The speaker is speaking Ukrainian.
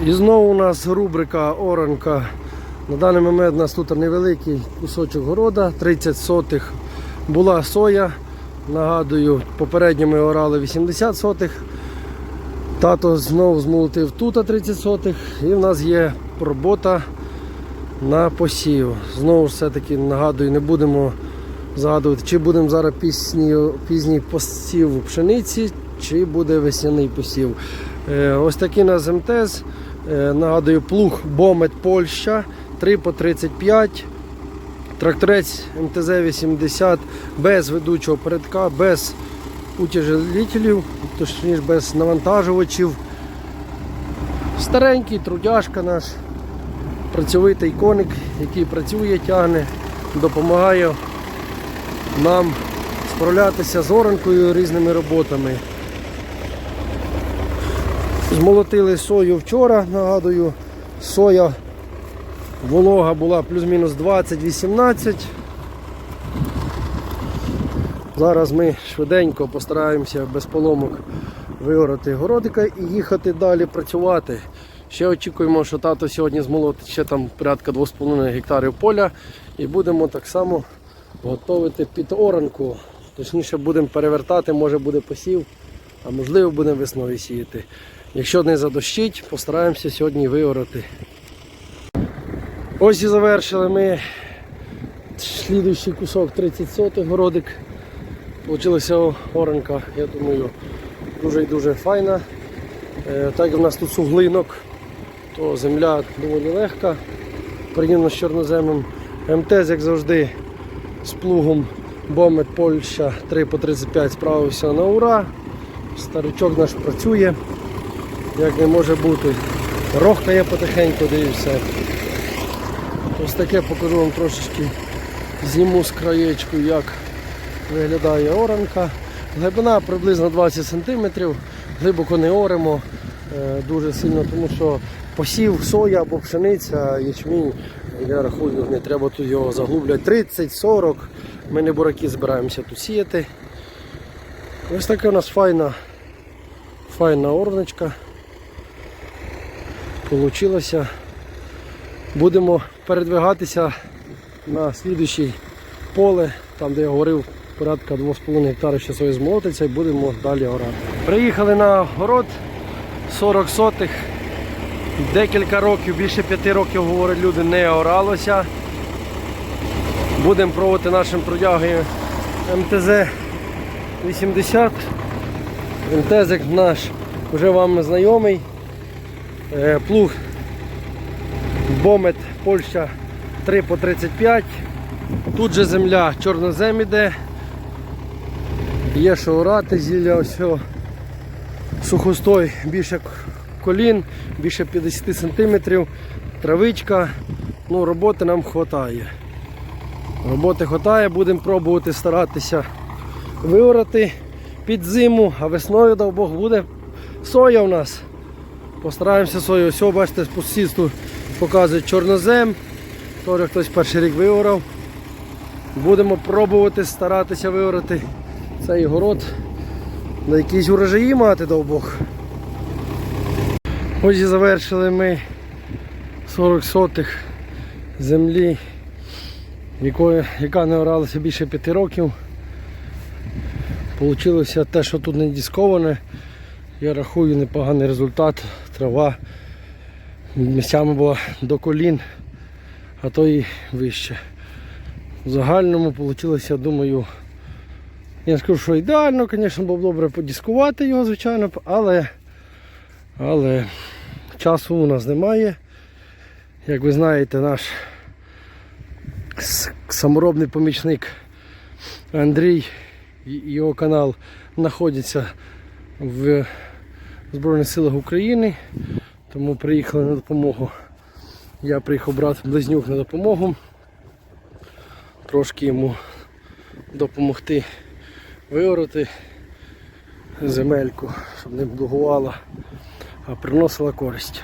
І знову у нас рубрика оранка. На даний момент у нас тут невеликий кусочок города, 30 сотих. Була соя. Нагадую, попередньо ми орали 80 сотих. Тато знову змолотив тут 30 сотих. І в нас є робота на посів. Знову ж все-таки нагадую, не будемо згадувати, чи будемо зараз пісній, пізній посів пшениці, чи буде весняний посів. Е, ось такий нас МТЗ. Е, нагадую, плуг Бомет Польща 3 по 35. Тракторець МТЗ-80 без ведучого передка, без утяжелителів, точніше без навантажувачів. Старенький трудяшка наш, працьовитий коник, який працює, тягне, допомагає нам справлятися з оранкою різними роботами. Змолотили сою вчора, нагадую, соя волога була плюс-мінус 20-18. Зараз ми швиденько постараємося без поломок виорати городика і їхати далі працювати. Ще очікуємо, що тато сьогодні змолотить ще там порядка 2,5 гектарів поля і будемо так само готувати під оранку. Точніше будемо перевертати, може буде посів, а можливо будемо весною сіяти. Якщо не задощить, постараємося сьогодні виорати. Ось і завершили ми слідуючий кусок 30 сотих городик. Получилася оранка, я думаю, дуже і дуже файна. Е, Так як в нас тут суглинок, то земля доволі легка, порівняно з чорноземом. МТЗ, як завжди, з плугом Бомет Польща 3 по 35 справився на ура. Старичок наш працює, як не може бути. Рохкає потихеньку, дивіться. Ось таке покажу вам трошечки зніму з краєчку, як виглядає оранка. Глибина приблизно 20 см, глибоко не оремо е, дуже сильно, тому що посів соя або пшениця, ячмінь, я рахую, не треба тут його заглубляти. 30-40 ми не бураки збираємося тут сіяти. Ось така у нас файна, файна орночка. Получилося. Будемо передвигатися на слідуюче поле, там де я говорив, порядка 2,5 гектара ще своє змолотиться і будемо далі орати. Приїхали на город 40 сотих. Декілька років, більше п'яти років, говорять люди, не оралося. Будемо пробувати нашим трудягою МТЗ 80. МТЗ наш вже вам знайомий. Е, Плуг Бомет Польща 3 по 35. Тут же земля чорнозем іде. Є що орати, зілля ось сухостой більше колін, більше 50 см, травичка. Ну, роботи нам вистачає. Роботи вистачає, будемо пробувати старатися виорати під зиму, а весною, дай Бог, буде соя у нас. Постараємося сою. Ось, бачите, по сусідству показують чорнозем. Теж хтось перший рік виорав. Будемо пробувати старатися виорати цей город. На якісь урожаї мати дай Бог. Ось і завершили ми 40 сотих землі, якої, яка не оралася більше 5 років. Получилося те, що тут не дисковане. Я рахую непоганий результат. Трава місцями була до колін, а то і вище. В загальному вийшло, думаю, я скажу, що ідеально, звісно, було б добре подіскувати його, звичайно, але, але часу у нас немає. Як ви знаєте, наш саморобний помічник Андрій і його канал знаходяться в Збройних силах України, тому приїхали на допомогу. Я приїхав брат близнюк на допомогу. Трошки йому допомогти виорати земельку, щоб не блугувала, а приносила користь.